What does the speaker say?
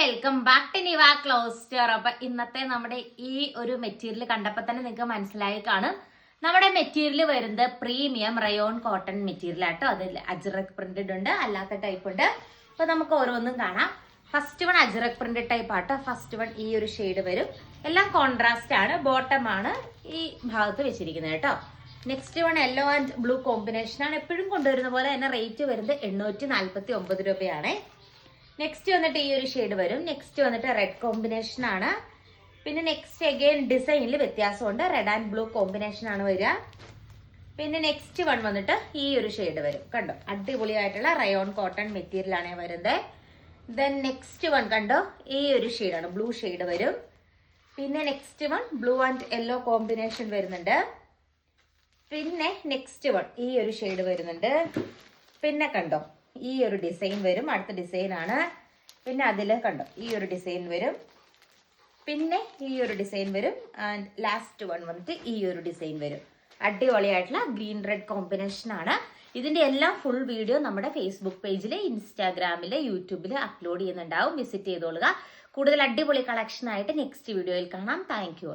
Welcome back to Niva clothes store അപ്പൊ ഇന്നത്തെ നമ്മുടെ ഈ ഒരു മെറ്റീരിയൽ കണ്ടപ്പോൾ തന്നെ നിങ്ങൾക്ക് മനസ്സിലായി കാണും. നമ്മുടെ മെറ്റീരിയൽ വരുന്നത് പ്രീമിയം റയോൺ കോട്ടൺ മെറ്റീരിയൽ ആട്ടോ. അതിൽ അജ്രക് പ്രിന്റഡ് ഉണ്ട് അല്ലാത്ത ടൈപ്പ് ഉണ്ട്. അപ്പൊ നമുക്ക് ഓരോന്നും കാണാം. First one Ajrak printed type ആട്ടോ. ഫസ്റ്റ് വൺ ഈ ഒരു ഷെയ്ഡ് വരും. എല്ലാം കോൺട്രാസ്റ്റ് ആണ് ബോട്ടം ആണ് ഈ ഭാഗത്ത് വെച്ചിരിക്കുന്നത് കേട്ടോ. Next one yellow and blue combination ആണ്. എപ്പോഴും കൊണ്ടുവരുന്ന പോലെ തന്നെ റേറ്റ് വരുന്നത് എണ്ണൂറ്റി നാല്പത്തി ഒമ്പത് രൂപയാണ്. നെക്സ്റ്റ് വന്നിട്ട് ഈ ഒരു ഷെയ്ഡ് വരും. നെക്സ്റ്റ് വന്നിട്ട് റെഡ് കോമ്പിനേഷൻ ആണ്. പിന്നെ നെക്സ്റ്റ് അഗെയിൻ ഡിസൈനിൽ വ്യത്യാസമുണ്ട്. റെഡ് ആൻഡ് ബ്ലൂ കോമ്പിനേഷൻ ആണ് വരിക. പിന്നെ നെക്സ്റ്റ് വൺ വന്നിട്ട് ഈ ഒരു ഷെയ്ഡ് വരും. കണ്ടോ? അടിപൊളിയായിട്ടുള്ള റയോൺ കോട്ടൺ മെറ്റീരിയൽ ആണ് വരുന്നത്. ദെൻ നെക്സ്റ്റ് വൺ കണ്ടോ? ഈ ഒരു ഷെയ്ഡാണ് ബ്ലൂ ഷെയ്ഡ് വരും. പിന്നെ next one blue and yellow combination വരുന്നുണ്ട്. പിന്നെ നെക്സ്റ്റ് വൺ ഈ ഒരു ഷെയ്ഡ് വരുന്നുണ്ട്. പിന്നെ കണ്ടോ? ഈ ഒരു ഡിസൈൻ വരും. അടുത്ത ഡിസൈൻ ആണ്. പിന്നെ അതിൽ കണ്ടോ ഈ ഒരു ഡിസൈൻ വരും. പിന്നെ ഈ ഒരു ഡിസൈൻ വരും. ആൻഡ് ലാസ്റ്റ് വൺ വന്നിട്ട് ഈ ഒരു ഡിസൈൻ വരും. അടിപൊളിയായിട്ടുള്ള ഗ്രീൻ റെഡ് കോമ്പിനേഷൻ ആണ്. ഇതിന്റെ എല്ലാം ഫുൾ വീഡിയോ നമ്മുടെ ഫേസ്ബുക്ക് പേജിൽ ഇൻസ്റ്റാഗ്രാമിൽ യൂട്യൂബിൽ അപ്ലോഡ് ചെയ്യുന്നുണ്ടാവും. വിസിറ്റ് ചെയ്തോളുക. കൂടുതൽ അടിപൊളി കളക്ഷൻ ആയിട്ട് നെക്സ്റ്റ് വീഡിയോയിൽ കാണാം. Thank you